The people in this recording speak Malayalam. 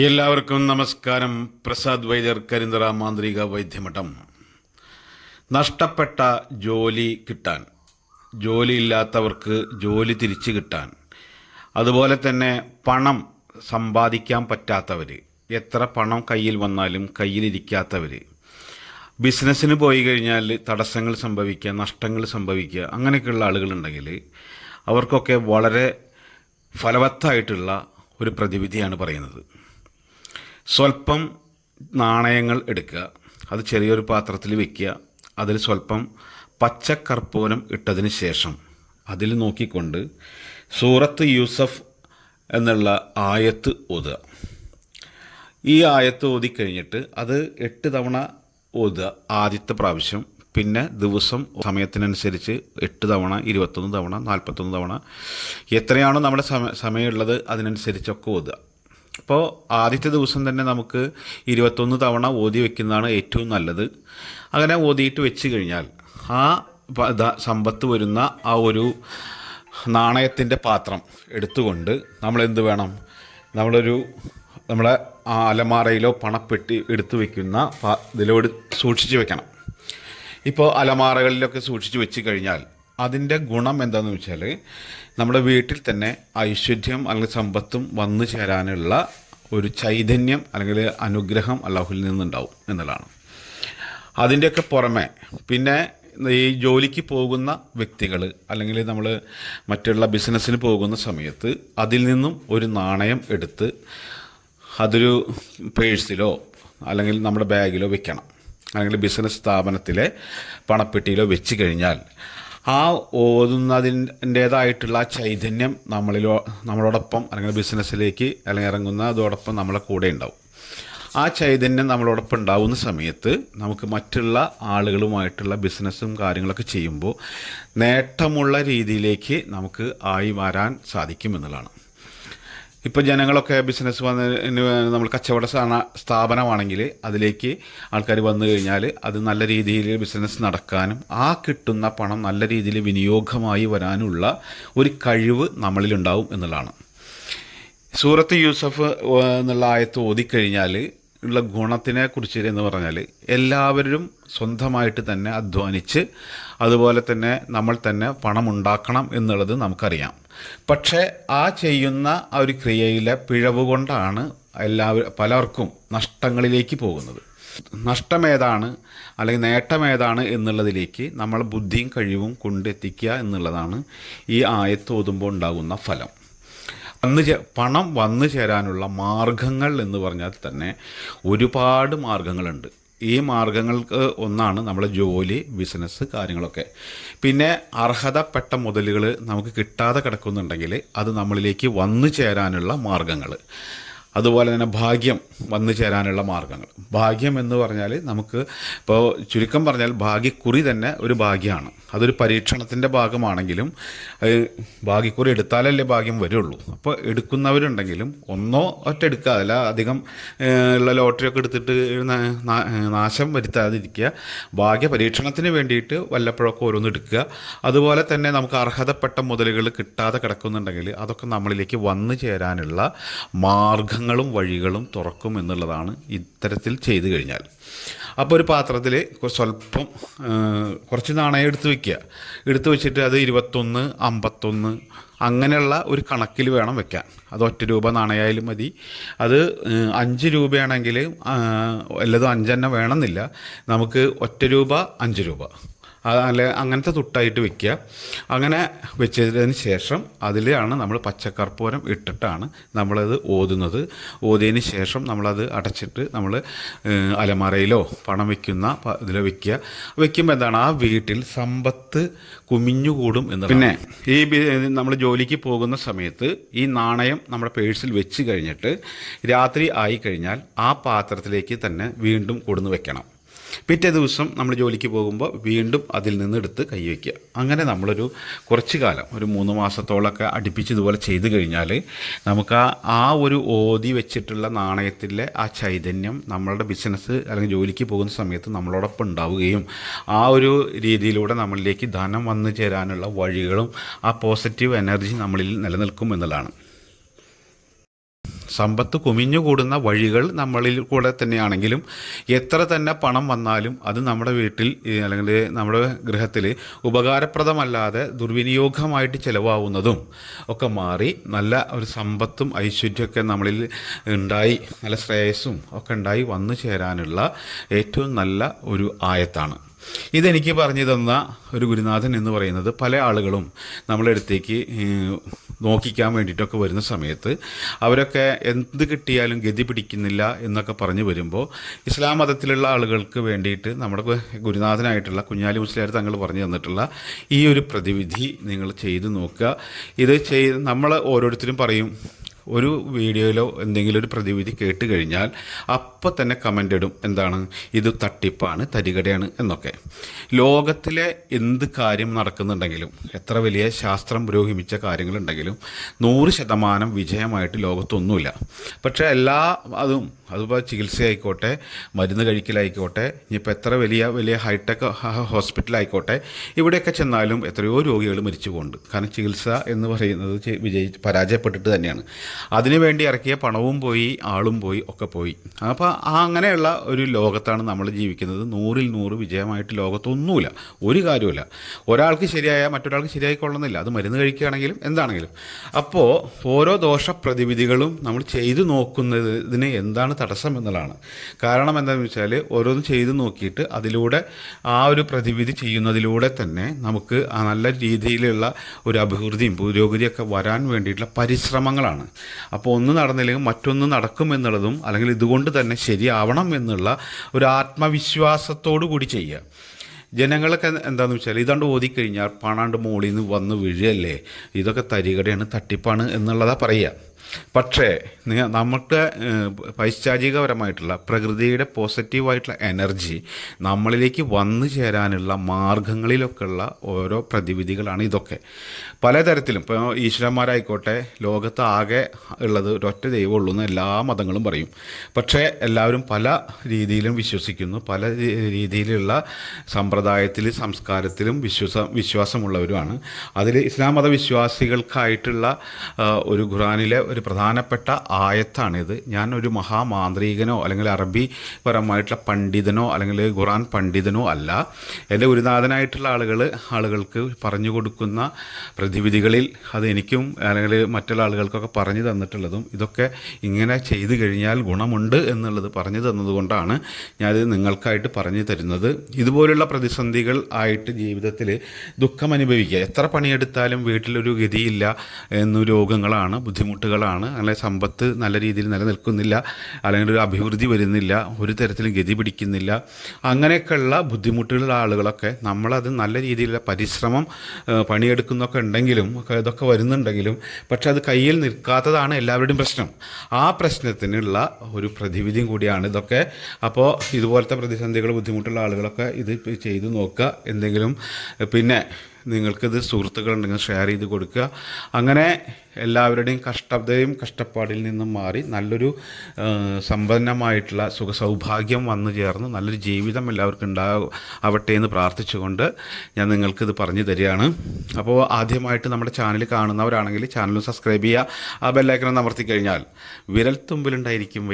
എല്ലാവർക്കും നമസ്കാരം. പ്രസാദ് വൈദ്യർ കരിന്തറ മാന്ത്രിക വൈദ്യമഠം. നഷ്ടപ്പെട്ട ജോലി കിട്ടാൻ ജോലിയില്ലാത്തവർക്ക് ജോലി തിരിച്ചു കിട്ടാൻ അതുപോലെ തന്നെ പണം സമ്പാദിക്കാൻ പറ്റാത്തവർ എത്ര പണം കയ്യിൽ വന്നാലും കയ്യിലിരിക്കാത്തവർ ബിസിനസ്സിന് പോയി കഴിഞ്ഞാൽ തടസ്സങ്ങൾ സംഭവിക്കുക നഷ്ടങ്ങൾ സംഭവിക്കുക അങ്ങനെയൊക്കെയുള്ള ആളുകളുണ്ടെങ്കിൽ അവർക്കൊക്കെ വളരെ ഫലവത്തായിട്ടുള്ള ഒരു പ്രതിവിധിയാണ് പറയുന്നത്. സ്വല്പം നാണയങ്ങൾ എടുക്കുക. അത് ചെറിയൊരു പാത്രത്തിൽ വെക്കുക. അതിൽ സ്വല്പം പച്ചക്കർപ്പൂരം ഇട്ടതിന് ശേഷം അതിൽ നോക്കിക്കൊണ്ട് സൂറത്ത് യൂസഫ് എന്നുള്ള ആയത്ത് ഓതുക. ഈ ആയത്ത് ഓതി കഴിഞ്ഞിട്ട് അത് എട്ട് തവണ ഓതുക ആദ്യത്തെ പ്രാവശ്യം. പിന്നെ ദിവസം സമയത്തിനനുസരിച്ച് എട്ട് തവണ ഇരുപത്തൊന്ന് തവണ നാൽപ്പത്തൊന്ന് തവണ എത്രയാണോ നമ്മുടെ സമ സമയമുള്ളത് അതിനനുസരിച്ചൊക്കെ ഓതുക. അപ്പോൾ ആദ്യത്തെ ദിവസം തന്നെ നമുക്ക് ഇരുപത്തൊന്ന് തവണ ഓതി വെക്കുന്നതാണ് ഏറ്റവും നല്ലത്. അങ്ങനെ ഓതിയിട്ട് വെച്ച് കഴിഞ്ഞാൽ ആ സമ്പത്ത് വരുന്ന ആ ഒരു നാണയത്തിന്റെ പാത്രം എടുത്തുകൊണ്ട് നമ്മൾ എന്ത് വേണം? നമ്മളൊരു നമ്മളെ അലമാറയിലോ പണപ്പെട്ടി എടുത്തു വെക്കുന്ന ഇതിലോട് സൂക്ഷിച്ച് വെക്കണം. ഇപ്പോൾ അലമാറകളിലൊക്കെ സൂക്ഷിച്ച് വെച്ച് കഴിഞ്ഞാൽ അതിന്റെ ഗുണം എന്താണെന്ന് വെച്ചാൽ നമ്മുടെ വീട്ടിൽ തന്നെ ഐശ്വര്യം അല്ലെങ്കിൽ സമ്പത്തും വന്നു ചേരാനുള്ള ഒരു ചൈതന്യം അല്ലെങ്കിൽ അനുഗ്രഹം അള്ളാഹുവിൽ നിന്നുണ്ടാവും എന്നുള്ളതാണ്. അതിന്റെയൊക്കെ പുറമെ പിന്നെ ഈ ജോലിക്ക് പോകുന്ന വ്യക്തികൾ അല്ലെങ്കിൽ നമ്മൾ മറ്റുള്ള ബിസിനസ്സിന് പോകുന്ന സമയത്ത് അതിൽ നിന്നും ഒരു നാണയം എടുത്ത് അതൊരു പേഴ്സിലോ അല്ലെങ്കിൽ നമ്മുടെ ബാഗിലോ വെക്കണം. അല്ലെങ്കിൽ ബിസിനസ് സ്ഥാപനത്തിലെ പണപ്പെട്ടിയിലോ വെച്ച് കഴിഞ്ഞാൽ ആ ഓതുന്നതിന്റേതായിട്ടുള്ള ചൈതന്യം നമ്മളിലോ നമ്മളോടൊപ്പം അല്ലെങ്കിൽ ബിസിനസ്സിലേക്ക് അല്ലെങ്കിൽ ഇറങ്ങുന്ന അതോടൊപ്പം നമ്മളെ കൂടെ ഉണ്ടാവും. ആ ചൈതന്യം നമ്മളോടൊപ്പം ഉണ്ടാവുന്ന സമയത്ത് നമുക്ക് മറ്റുള്ള ആളുകളുമായിട്ടുള്ള ബിസിനസ്സും കാര്യങ്ങളൊക്കെ ചെയ്യുമ്പോൾ നേട്ടമുള്ള രീതിയിലേക്ക് നമുക്ക് ആയി വരാൻ സാധിക്കും എന്നുള്ളതാണ്. ഇപ്പോൾ ജനങ്ങളൊക്കെ ബിസിനസ് വന്ന് നമ്മൾ കച്ചവട സ്ഥാപനമാണെങ്കിൽ അതിലേക്ക് ആൾക്കാർ വന്നു കഴിഞ്ഞാൽ അത് നല്ല രീതിയിൽ ബിസിനസ് നടക്കാനും ആ കിട്ടുന്ന പണം നല്ല രീതിയിൽ വിനിയോഗമായി വരാനുള്ള ഒരു കഴിവ് നമ്മളിലുണ്ടാവും എന്നുള്ളതാണ്. സൂറത്ത് യൂസഫ് എന്നുള്ള ആയത്ത് ഓതിക്കഴിഞ്ഞാൽ ഉള്ള ഗുണത്തിനെ കുറിച്ച് എന്ന് പറഞ്ഞാൽ എല്ലാവരും സ്വന്തമായിട്ട് തന്നെ അധ്വാനിച്ച് അതുപോലെ തന്നെ നമ്മൾ തന്നെ പണം ഉണ്ടാക്കണം എന്നുള്ളത് നമുക്കറിയാം. പക്ഷേ ആ ചെയ്യുന്ന ആ ഒരു ക്രിയയിലെ പിഴവ് കൊണ്ടാണ് എല്ലാവരും പലർക്കും നഷ്ടങ്ങളിലേക്ക് പോകുന്നത്. നഷ്ടമേതാണ് അല്ലെങ്കിൽ നേട്ടമേതാണ് എന്നുള്ളതിലേക്ക് നമ്മൾ ബുദ്ധിയും കഴിവും കൊണ്ടെത്തിക്കുക എന്നുള്ളതാണ് ഈ ആയത്ത് ഓതുമ്പോൾ ഉണ്ടാകുന്ന ഫലം. വന്നു ചേ പണം വന്നു ചേരാനുള്ള മാർഗങ്ങൾ എന്ന് പറഞ്ഞാൽ തന്നെ ഒരുപാട് മാർഗങ്ങളുണ്ട്. ഈ മാർഗങ്ങൾക്ക് ഒന്നാണ് നമ്മളെ ജോലി ബിസിനസ് കാര്യങ്ങളൊക്കെ. പിന്നെ അർഹതപ്പെട്ട മുതലുകൾ നമുക്ക് കിട്ടാതെ കിടക്കുന്നുണ്ടെങ്കിൽ അത് നമ്മളിലേക്ക് വന്നു ചേരാനുള്ള മാർഗങ്ങൾ അതുപോലെ തന്നെ ഭാഗ്യം വന്നു ചേരാനുള്ള മാർഗങ്ങൾ. ഭാഗ്യം എന്ന് പറഞ്ഞാൽ നമുക്ക് ഇപ്പോൾ ചുരുക്കം പറഞ്ഞാൽ ഭാഗ്യക്കുറി തന്നെ ഒരു ഭാഗ്യമാണ്. അതൊരു പരീക്ഷണത്തിന്റെ ഭാഗമാണെങ്കിലും ഭാഗ്യക്കുറി എടുത്താലല്ലേ ഭാഗ്യം വരുള്ളൂ. അപ്പോൾ എടുക്കുന്നവരുണ്ടെങ്കിലും ഒന്നോ ഒറ്റ എടുക്കുക അധികം ഉള്ള ലോട്ടറി ഒക്കെ എടുത്തിട്ട് നാശം വരുത്താതിരിക്കുക ഭാഗ്യ പരീക്ഷണത്തിന് വേണ്ടിയിട്ട് വല്ലപ്പോഴൊക്കെ ഓരോന്ന് എടുക്കുക. അതുപോലെ തന്നെ നമുക്ക് അർഹതപ്പെട്ട മുതലുകൾ കിട്ടാതെ കിടക്കുന്നുണ്ടെങ്കിൽ അതൊക്കെ നമ്മളിലേക്ക് വന്നു ചേരാനുള്ള മാർഗങ്ങളും വഴികളും തുറക്കും എന്നുള്ളതാണ് ഇത്തരത്തിൽ ചെയ്തു കഴിഞ്ഞാൽ. അപ്പോൾ ഒരു പാത്രത്തിൽ സ്വല്പം കുറച്ച് നാണയം എടുത്ത് വെക്കുക. എടുത്ത് വെച്ചിട്ട് അത് ഇരുപത്തൊന്ന് അമ്പത്തൊന്ന് അങ്ങനെയുള്ള ഒരു കണക്കിൽ വേണം വെക്കാൻ. അത് ഒറ്റ രൂപ നാണയമായാലും മതി. അത് അഞ്ച് രൂപയാണെങ്കിൽ വല്ലതും അഞ്ചെണ്ണം വേണമെന്നില്ല. നമുക്ക് ഒറ്റ രൂപ അഞ്ച് രൂപ. അല്ലെ അങ്ങനത്തെ തുട്ടായിട്ട് വെക്കുക. അങ്ങനെ വെച്ചതിന് ശേഷം അതിലാണ് നമ്മൾ പച്ചക്കർപ്പൂരം ഇട്ടിട്ടാണ് നമ്മളത് ഓതുന്നത്. ഓതിയതിന് ശേഷം നമ്മളത് അടച്ചിട്ട് നമ്മൾ അലമാരയിലോ പണം വയ്ക്കുന്ന ഇതിൽ ഇതിലോ വെക്കുക. വെക്കുമ്പോൾ എന്താണ്? ആ വീട്ടിൽ സമ്പത്ത് കുമിഞ്ഞുകൂടും എന്ന് പിന്നെ ഈ നമ്മൾ ജോലിക്ക് പോകുന്ന സമയത്ത് ഈ നാണയം നമ്മുടെ പേഴ്സിൽ വെച്ച് കഴിഞ്ഞിട്ട് രാത്രി ആയി കഴിഞ്ഞാൽ ആ പാത്രത്തിലേക്ക് തന്നെ വീണ്ടും കൊടുന്ന് വെക്കണം. പിറ്റേ ദിവസം നമ്മൾ ജോലിക്ക് പോകുമ്പോൾ വീണ്ടും അതിൽ നിന്ന് എടുത്ത് കൈവയ്ക്കുക അങ്ങനെ നമ്മളൊരു കുറച്ച് കാലം ഒരു മൂന്ന് മാസത്തോളമൊക്കെ അടുപ്പിച്ച് ഇതുപോലെ ചെയ്തു കഴിഞ്ഞാൽ നമുക്ക് ആ ആ ഒരു ഓതി വെച്ചിട്ടുള്ള നാണയത്തിലെ ആ ചൈതന്യം നമ്മളുടെ ബിസിനസ് അല്ലെങ്കിൽ ജോലിക്ക് പോകുന്ന സമയത്ത് നമ്മളോടൊപ്പം ഉണ്ടാവുകയും ആ ഒരു രീതിയിലൂടെ നമ്മളിലേക്ക് ധനം വന്നു ചേരാനുള്ള വഴികളും ആ പോസിറ്റീവ് എനർജി നമ്മളിൽ നിലനിൽക്കും എന്നുള്ളതാണ്. സമ്പത്ത് കുമിഞ്ഞുകൂടുന്ന വഴികൾ നമ്മളിൽ കൂടെ തന്നെയാണെങ്കിലും എത്ര തന്നെ പണം വന്നാലും അത് നമ്മുടെ വീട്ടിൽ അല്ലെങ്കിൽ നമ്മുടെ ഗൃഹത്തിൽ ഉപകാരപ്രദമല്ലാതെ ദുർവിനിയോഗമായിട്ട് ചിലവാകുന്നതും ഒക്കെ മാറി നല്ല ഒരു സമ്പത്തും ഐശ്വര്യമൊക്കെ നമ്മളിൽ ഉണ്ടായി നല്ല ശ്രേയസ്സും ഒക്കെ ഉണ്ടായി വന്നു ചേരാനുള്ള ഏറ്റവും നല്ല ഒരു ആയത്താണ്. ഇതെനിക്ക് പറഞ്ഞു തന്ന ഒരു ഗുരുനാഥൻ എന്ന് പറയുന്നത് പല ആളുകളും നമ്മളെ അടുത്തേക്ക് ഏഹ്, നോക്കിക്കാൻ വേണ്ടിയിട്ടൊക്കെ വരുന്ന സമയത്ത് അവരൊക്കെ എന്ത് കിട്ടിയാലും ഗതി പിടിക്കുന്നില്ല എന്നൊക്കെ പറഞ്ഞു വരുമ്പോൾ ഇസ്ലാം മതത്തിലുള്ള ആളുകൾക്ക് വേണ്ടിയിട്ട് നമ്മുടെ ഗുരുനാഥനായിട്ടുള്ള കുഞ്ഞാലി മുസ്ലിയാർ തങ്ങൾ പറഞ്ഞു തന്നിട്ടുള്ള ഈ ഒരു പ്രതിവിധി നിങ്ങൾ ചെയ്തു നോക്കുക. ഇത് ചെയ്ത് നമ്മൾ ഓരോരുത്തരും പറയും ഒരു വീഡിയോയിലോ എന്തെങ്കിലും ഒരു പ്രതിവിധി കേട്ട് കഴിഞ്ഞാൽ അപ്പം തന്നെ കമന്റ് ഇടും. എന്താണ്? ഇത് തട്ടിപ്പാണ് തരികടയാണ് എന്നൊക്കെ. ലോകത്തിലെ എന്ത് കാര്യം നടക്കുന്നുണ്ടെങ്കിലും എത്ര വലിയ ശാസ്ത്രം പുരോഗമിച്ച കാര്യങ്ങളുണ്ടെങ്കിലും നൂറ് ശതമാനം വിജയമായിട്ട് ലോകത്തൊന്നുമില്ല. പക്ഷേ എല്ലാ അതും അതുപോലെ ചികിത്സയായിക്കോട്ടെ മരുന്ന് കഴിക്കലായിക്കോട്ടെ ഇനിയിപ്പോൾ എത്ര വലിയ വലിയ ഹൈടെക് ഹോസ്പിറ്റലായിക്കോട്ടെ ഇവിടെയൊക്കെ ചെന്നാലും എത്രയോ രോഗികൾ മരിച്ചു പോകുന്നുണ്ട് കാരണം ചികിത്സ എന്ന് പറയുന്നത് വിജയി പരാജയപ്പെട്ടിട്ട് തന്നെയാണ്. അതിനുവേണ്ടി ഇറക്കിയ പണവും പോയി ആളും പോയി ഒക്കെ പോയി. അപ്പോൾ ആ അങ്ങനെയുള്ള ഒരു ലോകത്താണ് നമ്മൾ ജീവിക്കുന്നത്. നൂറിൽ നൂറ് വിജയമായിട്ട് ലോകത്തൊന്നുമില്ല. ഒരു കാര്യമില്ല ഒരാൾക്ക് ശരിയായ മറ്റൊരാൾക്ക് ശരിയായിക്കൊള്ളുന്നില്ല അത് മരുന്ന് കഴിക്കുകയാണെങ്കിലും എന്താണെങ്കിലും. അപ്പോൾ ഓരോ ദോഷ പ്രതിവിധികളും നമ്മൾ ചെയ്തു നോക്കുന്നതിന് എന്താണ് തടസ്സം എന്നുള്ളതാണ്. കാരണം എന്താണെന്ന് വെച്ചാൽ ഓരോന്നും ചെയ്തു നോക്കിയിട്ട് അതിലൂടെ ആ ഒരു പ്രതിവിധി ചെയ്യുന്നതിലൂടെ തന്നെ നമുക്ക് ആ നല്ല രീതിയിലുള്ള ഒരു അഭിവൃദ്ധിയും പുരോഗതിയൊക്കെ വരാൻ വേണ്ടിയിട്ടുള്ള പരിശ്രമങ്ങളാണ്. അപ്പോൾ ഒന്ന് നടന്നില്ലെങ്കിൽ മറ്റൊന്ന് നടക്കും എന്നുള്ളതും അല്ലെങ്കിൽ ഇതുകൊണ്ട് തന്നെ ശരിയാവണം എന്നുള്ള ഒരു ആത്മവിശ്വാസത്തോടു കൂടി ചെയ്യുക. ജനങ്ങളൊക്കെ എന്താണെന്ന് വെച്ചാൽ ഇതാണ്ട് ഓതിക്കഴിഞ്ഞാൽ പണാണ്ട് മോളിൽ നിന്ന് വന്ന് വീഴുകയല്ലേ? ഇതൊക്കെ തരികടയാണ് തട്ടിപ്പാണ് എന്നുള്ളതാണ് പറയുക. പക്ഷേ നമുക്ക് പൈശാചികപരമായിട്ടുള്ള പ്രകൃതിയുടെ പോസിറ്റീവായിട്ടുള്ള എനർജി നമ്മളിലേക്ക് വന്നു ചേരാനുള്ള മാർഗങ്ങളിലൊക്കെയുള്ള ഓരോ പ്രതിവിധികളാണ് ഇതൊക്കെ. പലതരത്തിലും ഇപ്പോൾ ഈശ്വരന്മാരായിക്കോട്ടെ ലോകത്ത് ആകെ ഉള്ളത് ഒരൊറ്റ ദൈവമുള്ളൂ എന്ന് എല്ലാ മതങ്ങളും പറയും. പക്ഷേ എല്ലാവരും പല രീതിയിലും വിശ്വസിക്കുന്നു പല രീതിയിലുള്ള സമ്പ്രദായത്തിൽ സംസ്കാരത്തിലും വിശ്വാസ വിശ്വാസമുള്ളവരുമാണ്. അതിൽ ഇസ്ലാം മതവിശ്വാസികൾക്കായിട്ടുള്ള ഒരു ഖുറാനിലെ ഒരു പ്രധാനപ്പെട്ട ആയത്താണിത്. ഞാൻ ഒരു മഹാമാന്ത്രികനോ അല്ലെങ്കിൽ അറബി പരമായിട്ടുള്ള പണ്ഡിതനോ അല്ലെങ്കിൽ ഖുറാൻ പണ്ഡിതനോ അല്ല. എന്റെ ഗുരുനാഥനായിട്ടുള്ള ആളുകൾ ആളുകൾക്ക് പറഞ്ഞു കൊടുക്കുന്ന പ്രതിവിധികളിൽ അത് എനിക്കും അല്ലെങ്കിൽ മറ്റുള്ള ആളുകൾക്കൊക്കെ പറഞ്ഞു തന്നിട്ടുള്ളതും ഇതൊക്കെ ഇങ്ങനെ ചെയ്തു കഴിഞ്ഞാൽ ഗുണമുണ്ട് എന്നുള്ളത് പറഞ്ഞു തന്നതുകൊണ്ടാണ് ഞാനിത് നിങ്ങൾക്കായിട്ട് പറഞ്ഞു തരുന്നത്. ഇതുപോലുള്ള പ്രതിസന്ധികൾ ആയിട്ട് ജീവിതത്തിൽ ദുഃഖം അനുഭവിക്കുക എത്ര പണിയെടുത്താലും വീട്ടിലൊരു ഗതിയില്ല എന്നു രോഗങ്ങളാണ് ബുദ്ധിമുട്ടുകളാണ്. അല്ലെങ്കിൽ സമ്പത്ത് നല്ല രീതിയിൽ നിലനിൽക്കുന്നില്ല. അല്ലെങ്കിൽ ഒരു അഭിവൃദ്ധി വരുന്നില്ല. ഒരു തരത്തിലും ഗതി പിടിക്കുന്നില്ല. അങ്ങനെയൊക്കെയുള്ള ബുദ്ധിമുട്ടുകളുള്ള ആളുകളൊക്കെ നമ്മളത് നല്ല രീതിയിലുള്ള പരിശ്രമം പണിയെടുക്കുന്നൊക്കെ ഉണ്ടെങ്കിലും ഇതൊക്കെ വരുന്നുണ്ടെങ്കിലും പക്ഷെ അത് കയ്യിൽ നിൽക്കാത്തതാണ് എല്ലാവരുടെയും പ്രശ്നം. ആ പ്രശ്നത്തിനുള്ള ഒരു പ്രതിവിധിയും കൂടിയാണ് ഇതൊക്കെ. അപ്പോൾ ഇതുപോലത്തെ പ്രതിസന്ധികൾ ബുദ്ധിമുട്ടുള്ള ആളുകളൊക്കെ ഇത് ചെയ്തു നോക്കുക. എന്തെങ്കിലും പിന്നെ നിങ്ങൾക്കിത് സുഹൃത്തുക്കളുണ്ടെങ്കിൽ ഷെയർ ചെയ്ത് കൊടുക്കുക. അങ്ങനെ എല്ലാവരുടെയും കഷ്ടതയും കഷ്ടപ്പാടിൽ നിന്നും മാറി നല്ലൊരു സമ്പന്നമായിട്ടുള്ള സുഖസൗഭാഗ്യം വന്നു ചേർന്ന് നല്ലൊരു ജീവിതം എല്ലാവർക്കും ഉണ്ടാവും ആവട്ടെ എന്ന് പ്രാർത്ഥിച്ചുകൊണ്ട് ഞാൻ നിങ്ങൾക്കിത് പറഞ്ഞു തരികയാണ്. അപ്പോൾ ആദ്യമായിട്ട് നമ്മുടെ ചാനൽ കാണുന്നവരാണെങ്കിൽ ചാനൽ സബ്സ്ക്രൈബ് ചെയ്യുക. ആ ബെല്ലൈക്കൺ അമർത്തി കഴിഞ്ഞാൽ വിരൽ തുമ്പിലുണ്ടായിരിക്കും